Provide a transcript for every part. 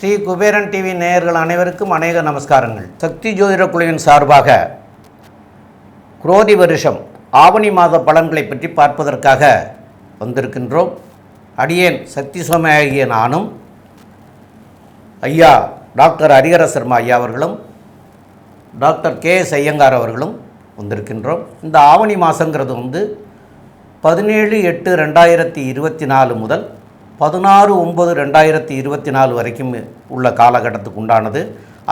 Sri Kuberan TV நேயர்கள் அனைவருக்கும் அநேக நமஸ்காரங்கள். சக்தி ஜோதிட குழுவின் சார்பாக குரோதி வருஷம் ஆவணி மாத பலன்களை பற்றி பார்ப்பதற்காக வந்திருக்கின்றோம். அடியேன் சக்தி சோமையாகிய நானும் ஐயா டாக்டர் ஹரிஹர சர்மா ஐயா அவர்களும் டாக்டர் கே. எஸ். ஐயங்கார் அவர்களும் வந்திருக்கின்றோம். இந்த ஆவணி மாதங்கிறது வந்து பதினேழு எட்டு ரெண்டாயிரத்தி இருபத்தி நாலு முதல் பதினாறு ஒம்பது ரெண்டாயிரத்தி இருபத்தி நாலு வரைக்கும் உள்ள காலகட்டத்துக்கு உண்டானது.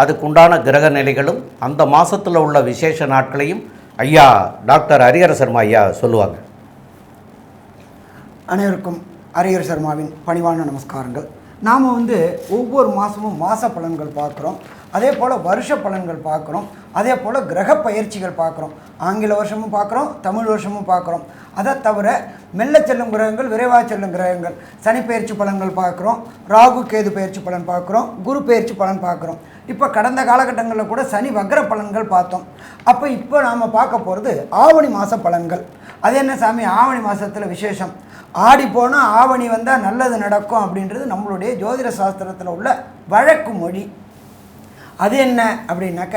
அதுக்குண்டான கிரக நிலைகளும் அந்த மாதத்தில் உள்ள விசேஷ நாட்களையும் ஐயா டாக்டர் ஹரிஹர சர்மா ஐயா சொல்லுவாங்க. அனைவருக்கும் ஹரிஹர் சர்மாவின் பணிவான நமஸ்காரங்கள். நாம் வந்து ஒவ்வொரு மாதமும் மாத பலன்கள் பார்க்குறோம். அதே போல் வருஷ பலன்கள் பார்க்குறோம். அதே போல் கிரக பயிற்சிகள் பார்க்குறோம். ஆங்கில வருஷமும் பார்க்குறோம் தமிழ் வருஷமும் பார்க்குறோம். அதை தவிர மெல்ல செல்லும் கிரகங்கள் விரைவாக செல்லும் கிரகங்கள். சனி பயிற்சி பலன்கள் பார்க்குறோம் ராகு கேது பயிற்சி பலன் பார்க்குறோம் குரு பயிற்சி பலன் பார்க்குறோம். இப்போ கடந்த காலகட்டங்களில் கூட சனி வக்ர பலன்கள் பார்த்தோம். அப்போ இப்போ நாம் பார்க்க போகிறது ஆவணி மாத பலன்கள். அது என்ன சாமி? ஆவணி மாதத்தில் விசேஷம். ஆடி போனால் ஆவணி வந்தால் நல்லது நடக்கும் அப்படின்றது நம்மளுடைய ஜோதிட சாஸ்திரத்தில் உள்ள வழக்கு மொழி. அது என்ன அப்படின்னாக்க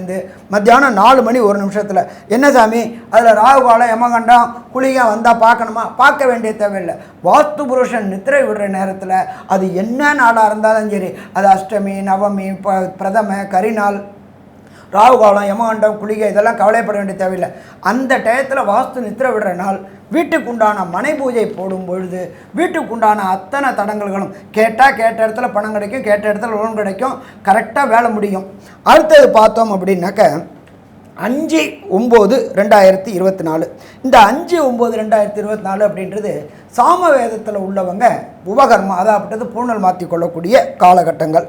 நிமிஷத்துலேருந்து மத்தியானம் நாலு மணி ஒரு நிமிஷத்தில். என்ன சாமி? அதில் ராகுகாலம் யமகண்டம் குளிகை வந்தால் பார்க்கணுமா? பார்க்க வேண்டிய தேவையில்லை. வாஸ்து புருஷன் நித்திரை விடுற நேரத்தில் அது என்ன நாடாக இருந்தாலும் சரி அது அஷ்டமி நவமி ப பிரதம கரிநாள் ராகு காலம் யமகண்டம் குளிகை இதெல்லாம் கவலைப்பட வேண்டிய தேவையில்லை. அந்த டயத்தில் வாஸ்து நித்திர விடுற நாள் வீட்டுக்கு உண்டான மனை பூஜை போடும் பொழுது வீட்டுக்கு உண்டான அத்தனை தடங்கல்களும் கேட்டால் கேட்ட இடத்துல பணம் கிடைக்கும் கேட்ட இடத்துல லோன் கிடைக்கும் கரெக்டாக வேலை முடியும். அடுத்தது பார்த்தோம் அப்படின்னாக்க அஞ்சு ஒம்பது ரெண்டாயிரத்தி இருபத்தி நாலு. இந்த அஞ்சு ஒம்பது ரெண்டாயிரத்தி இருபத்தி நாலு அப்படின்றது சாம வேதத்தில் உள்ளவங்க உபகர்மா அதாகப்பட்டது பூணல் மாற்றி கொள்ளக்கூடிய காலகட்டங்கள்.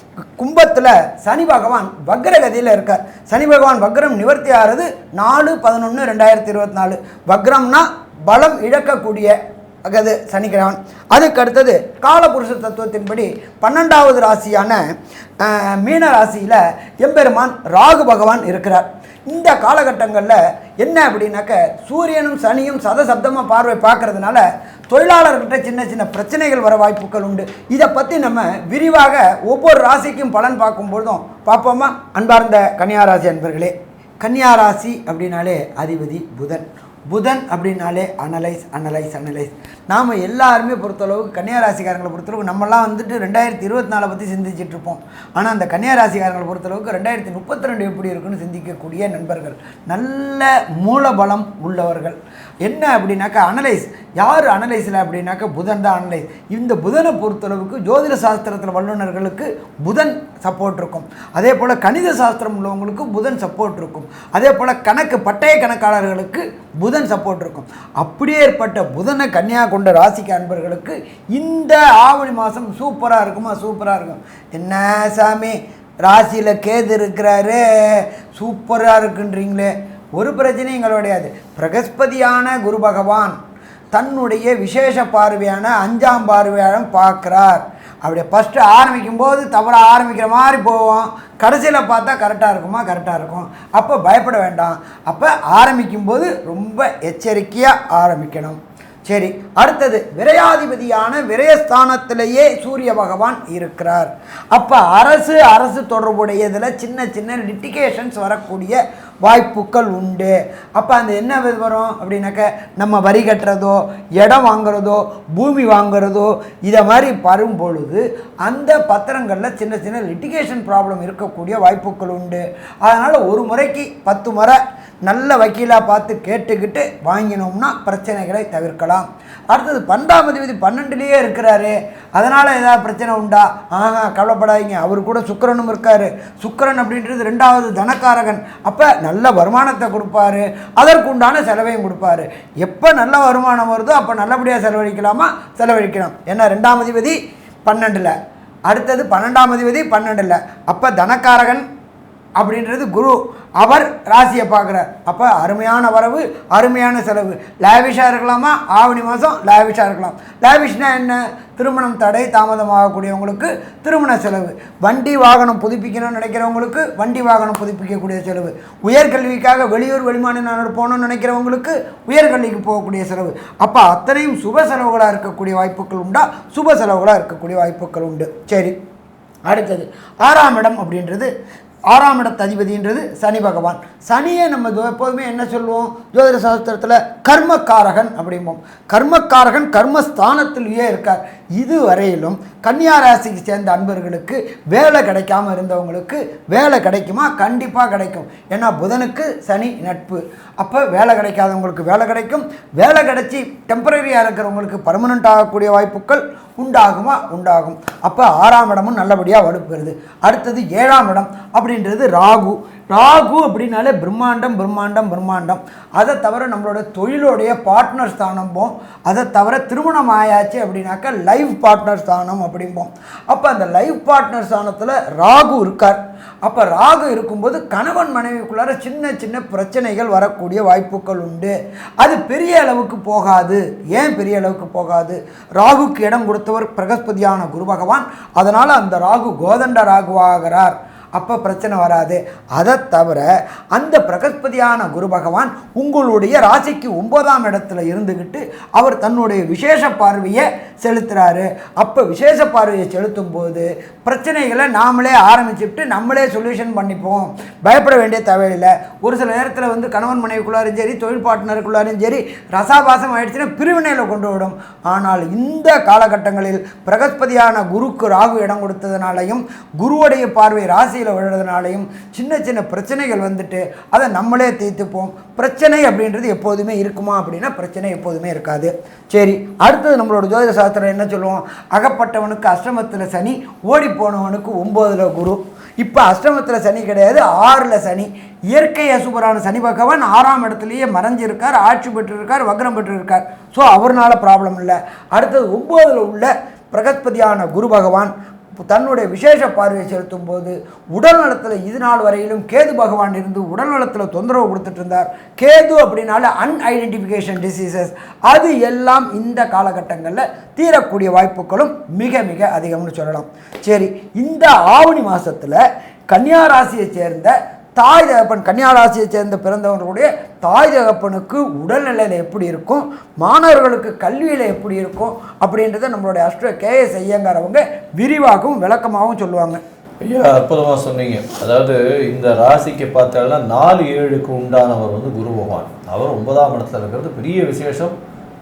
கும்பத்தில் சனி பகவான் வக்ரகதியில் இருக்கார். சனி பகவான் வக்ரம் நிவர்த்தி ஆகிறது நாலு பதினொன்று ரெண்டாயிரத்தி இருபத்தி நாலு வக்ரம்னா பலம் இழக்கக்கூடிய அகது சனிக்கிழவன் அதுக்கு அடுத்தது காலபுருஷ தத்துவத்தின்படி பன்னெண்டாவது ராசியான மீன ராசியில் எம்பெருமான் ராகு பகவான் இருக்கிறார். இந்த காலகட்டங்களில் என்ன அப்படின்னாக்க சூரியனும் சனியும் சதசப்தமாக பார்வை பார்க்கறதுனால தொழிலாளர்கிட்ட சின்ன சின்ன பிரச்சனைகள் வர வாய்ப்புகள் உண்டு. இதை பற்றி நம்ம விரிவாக ஒவ்வொரு ராசிக்கும் பலன் பார்க்கும்பொழுதும் பார்ப்போமா? அன்பார்ந்த கன்னியாராசி அன்பர்களே கன்னியாராசி அப்படின்னாலே அதிபதி புதன். புதன் அப்படின்னாலே அனலைஸ் அனலைஸ் அனலைஸ் நாம் எல்லாருமே பொறுத்தளவுக்கு கன்னியாராசிக்காரங்களை பொறுத்தளவுக்கு நம்மலாம் வந்துட்டு ரெண்டாயிரத்தி இருபத்தி நாலை பற்றி சிந்திச்சுட்டு இருப்போம். ஆனால் அந்த கன்னியாராசிக்காரங்களை பொறுத்தளவுக்கு ரெண்டாயிரத்தி முப்பத்தி ரெண்டு எப்படி இருக்குன்னு சிந்திக்கக்கூடிய நண்பர்கள். நல்ல மூலபலம் உள்ளவர்கள். என்ன அப்படின்னாக்கா அனலைஸ் யார் அனலைஸில் அப்படின்னாக்கா புதன் தான் அனலைஸ் இந்த புதனை பொறுத்தளவுக்கு ஜோதிட சாஸ்திரத்தில் வல்லுநர்களுக்கு புதன் சப்போர்ட் இருக்கும். அதே போல் கணித சாஸ்திரம் உள்ளவங்களுக்கு புதன் சப்போர்ட் இருக்கும். அதே போல் கணக்கு பட்டய கணக்காளர்களுக்கு புதன் புதன் சப்போர்ட் இருக்கும். அப்படியே ஏற்பட்ட புதனை கன்னியா கொண்ட ராசிக்கு அன்பர்களுக்கு இந்த ஆவணி மாதம் சூப்பராக இருக்குமா? சூப்பராக இருக்கும். என்ன சாமி? ராசியில் கேது இருக்கிறாரு. சூப்பராக இருக்குன்றீங்களே. ஒரு பிரச்சனையும் எங்களுக்கு கிடையாது. பிரகஸ்பதியான குரு பகவான் தன்னுடைய விசேஷ பார்வையான அஞ்சாம் பார்வையான பார்க்குறார். அப்படியே ஃபஸ்ட்டு ஆரம்பிக்கும் போது தவறாக ஆரம்பிக்கிற மாதிரி போவோம். கடைசியில் பார்த்தா கரெக்டாக இருக்குமா? கரெக்டாக இருக்கும். அப்போ பயப்பட வேண்டாம். அப்போ ஆரம்பிக்கும்போது ரொம்ப எச்சரிக்கையாக ஆரம்பிக்கணும். சரி அடுத்தது விரையாதிபதியான விரயஸ்தானத்திலேயே சூரிய பகவான் இருக்கிறார். அப்போ அரசு அரசு தொடர்புடையதில் சின்ன சின்ன லிட்டிகேஷன்ஸ் வரக்கூடிய வாய்ப்புகள் உண்டு. அப்போ அந்த என்ன விவரம் வரும் அப்படின்னாக்க நம்ம வரி கட்டுறதோ இடம் வாங்குறதோ பூமி வாங்குறதோ இதை மாதிரி வரும்பொழுது அந்த பத்திரங்களில் சின்ன சின்ன லிட்டிகேஷன் ப்ராப்ளம் இருக்கக்கூடிய வாய்ப்புகள் உண்டு. அதனால் ஒரு முறைக்கு பத்து முறை நல்ல வக்கீலாக பார்த்து கேட்டுக்கிட்டு வாங்கினோம்னா பிரச்சனைகளை தவிர்க்கலாம். அடுத்தது பன்னெண்டாம் அதிபதி பன்னெண்டுலேயே இருக்கிறாரு. அதனால் ஏதாவது பிரச்சனை உண்டா? ஆஹா கவலைப்படாதீங்க. அவர் கூட சுக்கரனும் இருக்கார். சுக்கிரன் அப்படின்றது ரெண்டாவது தனக்காரகன். அப்போ நல்ல வருமானத்தை கொடுப்பாரு. அதற்கு உண்டான செலவையும் கொடுப்பாரு. எப்போ நல்ல வருமானம் வருதோ அப்போ நல்லபடியாக செலவழிக்கலாமா? செலவழிக்கலாம். ஏன்னா ரெண்டாம் அதிபதி பன்னெண்டில். அடுத்தது பன்னெண்டாம் அதிபதி பன்னெண்டில். அப்போ தனக்காரகன் அப்படின்றது குரு அவர் ராசியை பார்க்குறார். அப்போ அருமையான வரவு அருமையான செலவு. லேவிஷாக இருக்கலாமா? ஆவணி மாதம் லேவிஷாக இருக்கலாம். லேவிஷ்னா என்ன? திருமணம் தடை தாமதமாகக்கூடியவங்களுக்கு திருமண செலவு. வண்டி வாகனம் புதுப்பிக்கணும்னு நினைக்கிறவங்களுக்கு வண்டி வாகனம் புதுப்பிக்கக்கூடிய செலவு. உயர்கல்விக்காக வெளியூர் வெளிமாநில போகணும்னு நினைக்கிறவங்களுக்கு உயர்கல்விக்கு போகக்கூடிய செலவு. அப்போ அத்தனையும் சுப செலவுகளாக இருக்கக்கூடிய வாய்ப்புகள் உண்டா? சுப செலவுகளாக இருக்கக்கூடிய வாய்ப்புகள் உண்டு. சரி. அடுத்தது ஆறாம் இடம் அப்படின்றது ஆறாம் இடத்து அதிபதின்றது சனி பகவான். சனியை நம்ம எப்போதுமே என்ன சொல்லுவோம்? ஜோதிட சாஸ்திரத்தில் கர்மக்காரகன் அப்படிம்போம். கர்மக்காரகன் கர்மஸ்தானத்திலேயே இருக்கார். இதுவரையிலும் கன்னியா ராசிக்கு சேர்ந்த அன்பர்களுக்கு வேலை கிடைக்காம இருந்தவங்களுக்கு வேலை கிடைக்குமா? கண்டிப்பாக கிடைக்கும். ஏன்னா புதனுக்கு சனி நட்பு. அப்போ வேலை கிடைக்காதவங்களுக்கு வேலை கிடைக்கும். வேலை கிடைச்சி டெம்பரரியாக இருக்கிறவங்களுக்கு பர்மனெண்ட் ஆகக்கூடிய வாய்ப்புகள் உண்டாகுமா? உண்டாகும். அப்போ ஆறாம் இடமும் நல்லபடியாக வலுப்பெறுது அடுத்தது ஏழாம் இடம் அப்படின்றது ராகு. ராகு அப்படின்னாலே பிரம்மாண்டம் பிரம்மாண்டம் பிரம்மாண்டம். அதை தவிர நம்மளோட தொழிலுடைய பார்ட்னர் ஸ்தானம்போம். அதை தவிர திருமணம் ஆயாச்சு அப்படின்னாக்கா லைஃப் பார்ட்னர் ஸ்தானம் அப்படிம்போம். அப்போ அந்த லைஃப் பார்ட்னர் ஸ்தானத்தில் ராகு இருக்கார். அப்போ ராகு இருக்கும்போது கணவன் மனைவிக்குள்ளார சின்ன சின்ன பிரச்சனைகள் வரக்கூடிய வாய்ப்புகள் உண்டு. அது பெரிய அளவுக்கு போகாது. ஏன் பெரிய அளவுக்கு போகாது? ராகுக்கு இடம் கொடுத்தவர் பிரகஸ்பதியான குரு பகவான். அதனால் அந்த ராகு கோதண்ட ராகுவாகிறார். அப்போ பிரச்சனை வராது. அதை தவிர அந்த பிரகஸ்பதியான குரு பகவான் உங்களுடைய ராசிக்கு ஒன்பதாம் இடத்துல இருந்துக்கிட்டு அவர் தன்னுடைய விசேஷ பார்வையை செலுத்துகிறாரு அப்போ விசேஷ பார்வையை செலுத்தும் போது பிரச்சனைகளை நாமளே ஆரம்பிச்சுட்டு நம்மளே சொல்யூஷன் பண்ணிப்போம். பயப்பட வேண்டிய தேவையில்லை. ஒரு சில நேரத்தில் வந்து கணவன் மனைவிக்குள்ளாரும் சரி தொழில் பார்ட்னருக்குள்ளாரும் சரி ரசாபாசம் ஆயிடுச்சுன்னா பிரிவினையில் கொண்டு விடும். ஆனால் இந்த காலகட்டங்களில் பிரகஸ்பதியான குருக்கு ராகு இடம் கொடுத்ததுனாலையும் குருவுடைய பார்வை ராசி ராசியில் விழுறதுனாலையும் சின்ன சின்ன பிரச்சனைகள் வந்துட்டு அதை நம்மளே தீர்த்துப்போம். பிரச்சனை அப்படின்றது எப்போதுமே இருக்குமா அப்படின்னா பிரச்சனை எப்போதுமே இருக்காது. சரி அடுத்தது நம்மளோட ஜோதிட சாஸ்திரம் என்ன சொல்லுவோம்? அகப்பட்டவனுக்கு அஷ்டமத்தில் சனி ஓடி போனவனுக்கு ஒம்போதில் குரு. இப்போ அஷ்டமத்தில் சனி கிடையாது ஆறில் சனி. இயற்கை அசுபரான சனி பகவான் ஆறாம் இடத்துலையே மறைஞ்சிருக்கார் ஆட்சி பெற்றிருக்கார் வக்ரம் பெற்றிருக்கார். ஸோ அவர்னால ப்ராப்ளம் இல்லை. அடுத்தது ஒம்போதில் உள்ள பிரகஸ்பதியான குரு பகவான். தன்னுடைய விசேஷ பார்வையை செலுத்தும் போது உடல் நலத்தில் இது நாள் வரையிலும் கேது பகவான் இருந்து உடல் நலத்தில் தொந்தரவு கொடுத்துட்டு இருந்தார். கேது அப்படின்னால அன்ஐடென்டிஃபிகேஷன் டிசீசஸ் அது எல்லாம் இந்த காலகட்டங்களில் தீரக்கூடிய வாய்ப்புகளும் மிக மிக அதிகம்னு சொல்லலாம். சரி இந்த ஆவணி மாதத்தில் கன்னியா ராசியை சேர்ந்த தாய் தகப்பன் கன்னியா ராசியை சேர்ந்த பிறந்தவர்களுடைய தாய் தகப்பனுக்கு உடல்நிலையில் எப்படி இருக்கும்? மாணவர்களுக்கு கல்வியில் எப்படி இருக்கும்? அப்படின்றத நம்மளுடைய அஷ்ட கேஎஸ் ஐயங்கார் அவங்க விரிவாகவும் விளக்கமாகவும் சொல்லுவாங்க. ஐயா அற்புதமாக சொன்னீங்க. அதாவது இந்த ராசிக்கு பார்த்தாலும் நாலு ஏழுக்கு உண்டானவர் வந்து குரு பகவான். அவர் ஒன்பதாம் இடத்துல இருக்கிறது பெரிய விசேஷம்.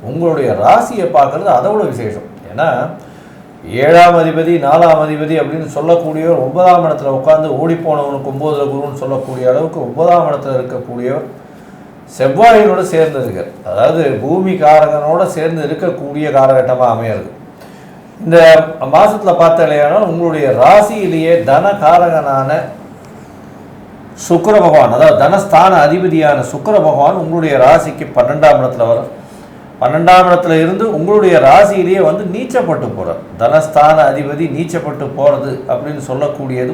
உங்களுடைய ராசியை பார்க்கறது அதோட விசேஷம். ஏன்னா ஏழாம் அதிபதி நாலாம் அதிபதி அப்படின்னு சொல்லக்கூடியவர் ஒன்பதாம் இடத்துல உட்காந்து ஓடிப்போனவனுக்கு ஒன்பதுல குருன்னு சொல்லக்கூடிய அளவுக்கு ஒன்பதாம் இடத்துல இருக்கக்கூடியவர் செவ்வாயினோடு சேர்ந்து இருக்கார். அதாவது பூமி காரகனோட சேர்ந்து இருக்கக்கூடிய காலகட்டமாக அமையிறது. இந்த மாசத்துல பார்த்தாலேயானால் உங்களுடைய ராசியிலேயே தன காரகனான சுக்கர பகவான் அதாவது தனஸ்தான அதிபதியான சுக்கர பகவான் உங்களுடைய ராசிக்கு பன்னெண்டாம் இடத்துல வரும் பன்னெண்டாம் இடத்துல இருந்து உங்களுடைய ராசியிலேயே வந்து நீச்சப்பட்டு போகிறார் தனஸ்தான அதிபதி நீச்சப்பட்டு போகிறது அப்படின்னு சொல்லக்கூடியது.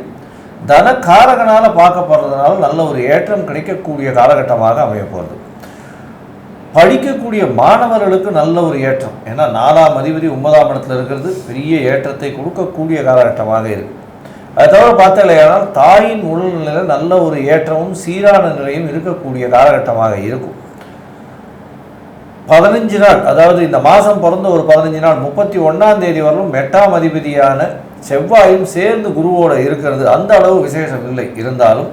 தனக்காரகனால பார்க்கப்படுறதுனால நல்ல ஒரு ஏற்றம் கிடைக்கக்கூடிய காலகட்டமாக அமைய போகிறது படிக்கக்கூடிய மாணவர்களுக்கு நல்ல ஒரு ஏற்றம். ஏன்னா நாலாம் அதிபதி ஒன்பதாம் இடத்துல இருக்கிறது. பெரிய ஏற்றத்தை கொடுக்கக்கூடிய காலகட்டமாக இருக்குது அது தவிர பார்த்தாலேயானால் தாயின் உடல்நிலையில் நல்ல ஒரு ஏற்றமும் சீரான நிலையும் இருக்கக்கூடிய காலகட்டமாக இருக்கும். பதினஞ்சு நாள் அதாவது இந்த மாதம் பிறந்த ஒரு பதினஞ்சு நாள் முப்பத்தி ஒன்றாம் தேதி வரலும் எட்டாம் அதிபதியான செவ்வாயும் சேர்ந்து குருவோடு இருக்கிறது. அந்த அளவு விசேஷம் இல்லை. இருந்தாலும்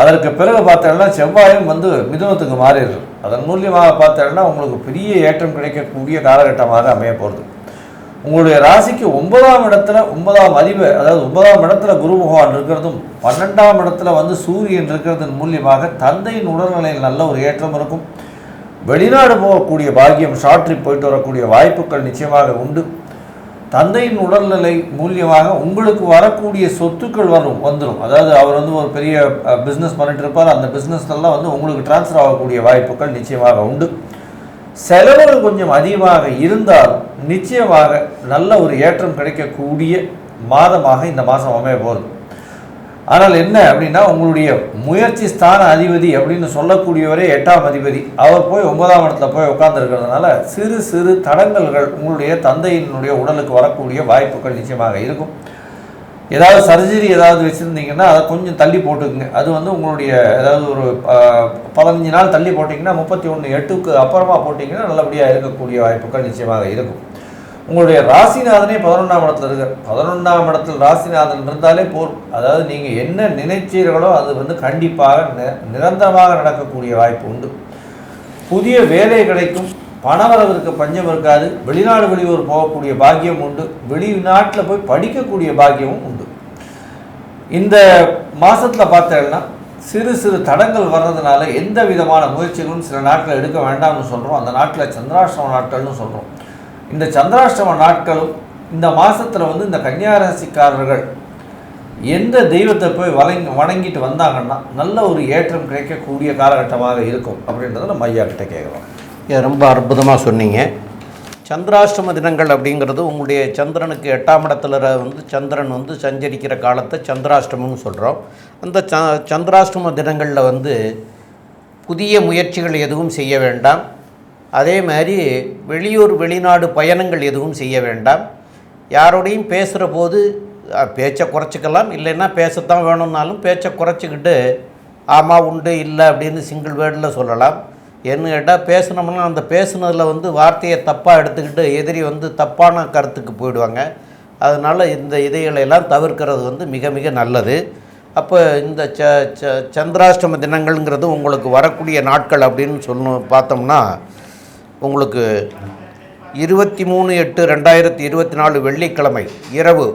அதற்கு பிறகு பார்த்தோம்னா செவ்வாயும் வந்து மிதுனத்துக்கு மாறிடுது. அதன் மூலியமாக பார்த்தோம்னா உங்களுக்கு பெரிய ஏற்றம் கிடைக்கக்கூடிய காலகட்டமாக அமைய போகிறது உங்களுடைய ராசிக்கு ஒன்பதாம் இடத்துல ஒன்பதாம் அதிப அதாவது ஒன்பதாம் இடத்துல குரு பகவான் இருக்கிறதும் பன்னெண்டாம் இடத்துல வந்து சூரியன் இருக்கிறதன் மூலியமாக தந்தையின் உடல்நிலையில் நல்ல ஒரு ஏற்றம் இருக்கும். வெளிநாடு போகக்கூடிய பாக்கியம் சாற்றி போயிட்டு வரக்கூடிய வாய்ப்புகள் நிச்சயமாக உண்டு. தந்தையின் உடல்நிலை மூலியமாக உங்களுக்கு வரக்கூடிய சொத்துக்கள் வரும் வந்துடும் அதாவது அவர் வந்து ஒரு பெரிய பிஸ்னஸ் பண்ணிட்டு இருப்பார். அந்த பிஸ்னஸ்லாம் வந்து உங்களுக்கு டிரான்ஸ்ஃபர் ஆகக்கூடிய வாய்ப்புகள் நிச்சயமாக உண்டு. செலவுகள் கொஞ்சம் அதிகமாக இருந்தால் நிச்சயமாக நல்ல ஒரு ஏற்றம் கிடைக்கக்கூடிய மாதமாக இந்த மாதம் அமைய போகுது. ஆனால் என்ன அப்படின்னா உங்களுடைய முயற்சி ஸ்தான அதிபதி அப்படின்னு சொல்லக்கூடியவரே எட்டாம் அதிபதி. அவர் போய் ஒன்பதாம் இடத்துல போய் உட்கார்ந்துருக்கிறதுனால சிறு சிறு தடங்கல்கள் உங்களுடைய தந்தையினுடைய உடலுக்கு வரக்கூடிய வாய்ப்புகள் நிச்சயமாக இருக்கும். ஏதாவது சர்ஜரி ஏதாவது வச்சுருந்தீங்கன்னா அதை கொஞ்சம் தள்ளி போட்டுக்குங்க. அது வந்து உங்களுடைய ஏதாவது ஒரு பதினஞ்சு நாள் தள்ளி போட்டிங்கன்னா முப்பத்தி ஒன்று எட்டுக்கு அப்புறமா போட்டிங்கன்னா நல்லபடியாக இருக்கக்கூடிய வாய்ப்புகள் நிச்சயமாக இருக்கும். உங்களுடைய ராசிநாதனே பதினொன்றாம் இடத்துல இருக்கார். பதினொன்றாம் இடத்தில் ராசிநாதன் இருந்தாலே போர். அதாவது நீங்கள் என்ன நினைச்சீர்களோ அது வந்து கண்டிப்பாக நிரந்தரமாக நடக்கக்கூடிய வாய்ப்பு உண்டு. புதிய வேலை கிடைக்கும். பணவரவிற்கு பஞ்சம் இருக்காது. வெளிநாடு வெளியூர் போகக்கூடிய பாக்கியம் உண்டு. வெளிநாட்டில் போய் படிக்கக்கூடிய பாக்கியமும் உண்டு. இந்த மாதத்தில் பார்த்தேன்னா சிறு சிறு தடங்கள் வர்றதுனால எந்த விதமான முயற்சிகளும் சில நாட்டில் எடுக்க வேண்டாம்னு சொல்கிறோம் அந்த நாட்டில் சந்திராஷ்டம நாட்கள்னு சொல்கிறோம் இந்த சந்திராஷ்டம நாட்களும் இந்த மாதத்தில் வந்து இந்த கன்னியாராசிக்காரர்கள் எந்த தெய்வத்தை போய் வணங்கி வணங்கிட்டு வந்தாங்கன்னா நல்ல ஒரு ஏற்றம் கிடைக்கக்கூடிய காலகட்டமாக இருக்கும் அப்படின்றத நம்ம ஐயா கிட்டே கேட்குறோம் இது ரொம்ப அற்புதமாக சொன்னீங்க. சந்திராஷ்டம தினங்கள் அப்படிங்கிறது உங்களுடைய சந்திரனுக்கு எட்டாம் இடத்துல வந்து சந்திரன் வந்து சஞ்சரிக்கிற காலத்தை சந்திராஷ்டமம்னு சொல்கிறோம் அந்த ச சந்திராஷ்டம தினங்களில் வந்து புதிய முயற்சிகள் எதுவும் செய்ய வேண்டாம். அதே மாதிரி வெளியூர் வெளிநாடு பயணங்கள் எதுவும் செய்ய வேண்டாம். யாரோடையும் பேசுகிற போது பேச்சை குறைச்சிக்கலாம். இல்லைன்னா பேசத்தான் வேணும்னாலும் பேச்சை குறைச்சிக்கிட்டு ஆமாம் உண்டு இல்லை அப்படின்னு சிங்கிள் வேர்டில் சொல்லலாம். என்ன கேட்டால் பேசினோம்னா அந்த பேசுனதில் வந்து வார்த்தையை தப்பாக எடுத்துக்கிட்டு எதிரி வந்து தப்பான கருத்துக்கு போயிடுவாங்க. அதனால் இந்த இதைகளை எல்லாம் தவிர்க்கிறது வந்து மிக மிக நல்லது. அப்போ இந்த ச ச சந்திராஷ்டம தினங்கள்ங்கிறது உங்களுக்கு வரக்கூடிய நாட்கள் அப்படின்னு சொல்லணும் பார்த்தோம்னா உங்களுக்கு இருபத்தி மூணு எட்டு ரெண்டாயிரத்தி இருபத்தி நாலு வெள்ளிக்கிழமை இரவு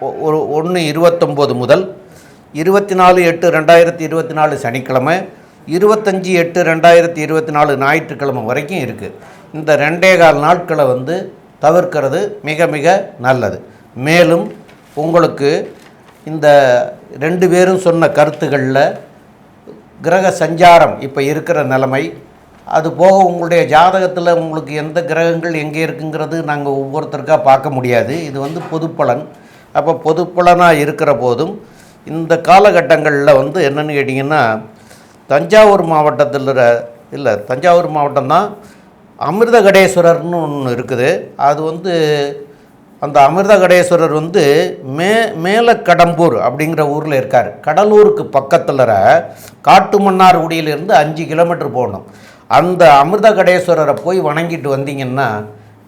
ஒ- ஒரு ஒன்று இருபத்தொம்போது முதல் இருபத்தி நாலு எட்டு ரெண்டாயிரத்தி இருபத்தி நாலு சனிக்கிழமை இருபத்தஞ்சி எட்டு ரெண்டாயிரத்தி இருபத்தி நாலு ஞாயிற்றுக்கிழமை வரைக்கும் இருக்குது இந்த ரெண்டே கால் நாட்களை வந்து தவிர்க்கிறது மிக மிக நல்லது. மேலும் உங்களுக்கு இந்த ரெண்டு பேரும் சொன்ன கருத்துக்களில் கிரக சஞ்சாரம் இப்போ இருக்கிற நிலைமை அது போக உங்களுடைய ஜாதகத்தில் உங்களுக்கு எந்த கிரகங்கள் எங்கே இருக்குங்கிறது நாங்கள் ஒவ்வொருத்தருக்காக பார்க்க முடியாது. இது வந்து பொதுப்பலன். அப்போ பொதுப்பலனாக இருக்கிற போதும் இந்த காலகட்டங்களில் வந்து என்னென்னு கேட்டிங்கன்னா தஞ்சாவூர் மாவட்டத்தில் இல்லை தஞ்சாவூர் மாவட்டம் தான் அமிர்தகடேஸ்வரர்னு ஒன்று இருக்குது. அது வந்து அந்த அமிர்தகடேஸ்வரர் வந்து மே மேலக்கடம்பூர் அப்படிங்கிற ஊரில் இருக்கார். கடலூருக்கு பக்கத்தில் காட்டுமன்னார்குடியிலிருந்து அஞ்சு கிலோமீட்டர் போகணும். அந்த அமிர்தகடேஸ்வரரை போய் வணங்கிட்டு வந்தீங்கன்னா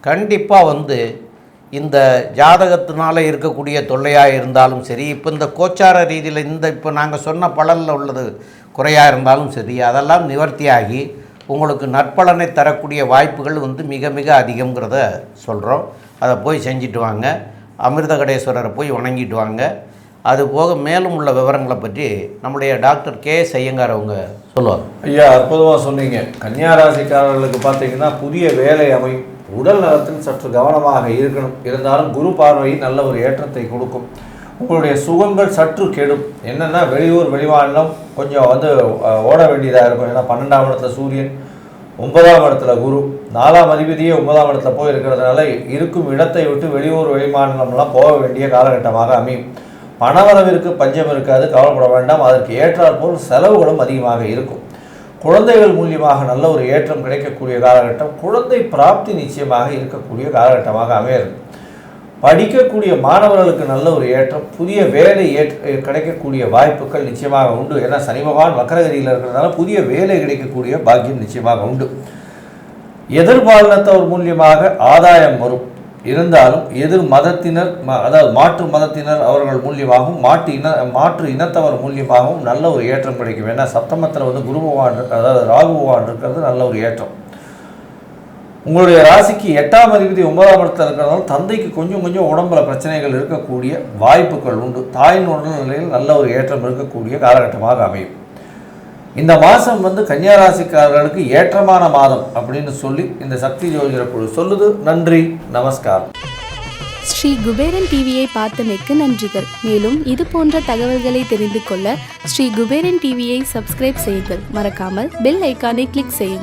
கண்டிப்பாக வந்து இந்த ஜாதகத்தினால இருக்கக்கூடிய தொல்லையாக இருந்தாலும் சரி இப்போ இந்த கோச்சார ரீதியில் இந்த இப்போ நாங்கள் சொன்ன பலனில் உள்ளது குறையாக இருந்தாலும் சரி அதெல்லாம் நிவர்த்தியாகி உங்களுக்கு நற்பலனை தரக்கூடிய வாய்ப்புகள் வந்து மிக மிக அதிகங்கிறத சொல்கிறோம் அதை போய் செஞ்சுட்டு வாங்க. அமிர்தகடேஸ்வரரை போய் வணங்கிட்டு வாங்க. அது போக மேலும் உள்ள விவரங்களை பற்றி நம்முடைய டாக்டர் கே எஸ் ஐயங்கார் அவங்க சொல்லுவார். ஐயா அற்புதமாக சொன்னீங்க. கன்னியா ராசிக்காரர்களுக்கு பார்த்தீங்கன்னா புதிய வேலை அமையும் உடல் நலத்தில் சற்று கவனமாக இருக்கணும். இருந்தாலும் குரு பார்வை நல்ல ஒரு ஏற்றத்தை கொடுக்கும். உங்களுடைய சுகங்கள் சற்று கெடும். என்னென்னா வெளியூர் வெளிமாநிலம் கொஞ்சம் வந்து ஓட வேண்டியதாக இருக்கும். ஏன்னா பன்னெண்டாம் இடத்துல சூரியன் ஒன்பதாம் இடத்துல குரு. நாலாம் அதிபதியே ஒன்பதாம் இடத்துல போய் இருக்கிறதுனால இருக்கும் இடத்தை விட்டு வெளியூர் வெளிமாநிலம்லாம் போக வேண்டிய காலகட்டமாக அமையும். பணவரவிற்கு பஞ்சம் இருக்காது கவலைப்பட வேண்டாம். அதற்கு ஏற்றாற்போல் செலவுகளும் அதிகமாக இருக்கும். குழந்தைகள் மூலியமாக நல்ல ஒரு ஏற்றம் கிடைக்கக்கூடிய காலகட்டம் குழந்தை பிராப்தி நிச்சயமாக இருக்கக்கூடிய காலகட்டமாக அமையிறது படிக்கக்கூடிய மாணவர்களுக்கு நல்ல ஒரு ஏற்றம் புதிய வேலை ஏற்ற கிடைக்கக்கூடிய வாய்ப்புகள் நிச்சயமாக உண்டு. ஏன்னா சனி பகவான் வக்கரகிரியில் இருக்கிறதுனால புதிய வேலை கிடைக்கக்கூடிய பாக்கியம் நிச்சயமாக உண்டு. எதிர்பாலினத்தவர் மூலியமாக ஆதாயம் வரும். இருந்தாலும் எதிர் மதத்தினர் ம- அதாவது மாற்று மதத்தினர் அவர்கள் மூலியமாகவும் மாற்று இன மாற்று இனத்தவர் மூலியமாகவும் நல்ல ஒரு ஏற்றம் கிடைக்கும். ஏன்னா சப்தமத்தில் வந்து குரு பகவான் அதாவது ராகு பகவான் இருக்கிறது நல்ல ஒரு ஏற்றம். உங்களுடைய ராசிக்கு எட்டாம் அதிபதி ஒன்பதாம் இடத்துல இருக்கிறதால தந்தைக்கு கொஞ்சம் கொஞ்சம் உடம்புல பிரச்சனைகள் இருக்கக்கூடிய வாய்ப்புகள் உண்டு. தாயின் உடல்நிலையில் நல்ல ஒரு ஏற்றம் இருக்கக்கூடிய காலகட்டமாக அமையும். இந்த மாதம் வந்து கன்னியாராசிக்காரர்களுக்கு ஏற்றமான மாதம் அப்படின்னு சொல்லி இந்த சக்தி ஜோதிட குழு சொல்லுது. நன்றி நமஸ்காரம். ஸ்ரீ குபேரன் டிவியை பார்த்தமைக்கு நன்றிகள். மேலும் இது போன்ற தகவல்களை தெரிந்து கொள்ள ஸ்ரீ குபேரன் டிவியை சப்ஸ்கிரைப் செய்யுங்கள். மறக்காமல் பெல் ஐக்கானை கிளிக் செய்யுங்கள்.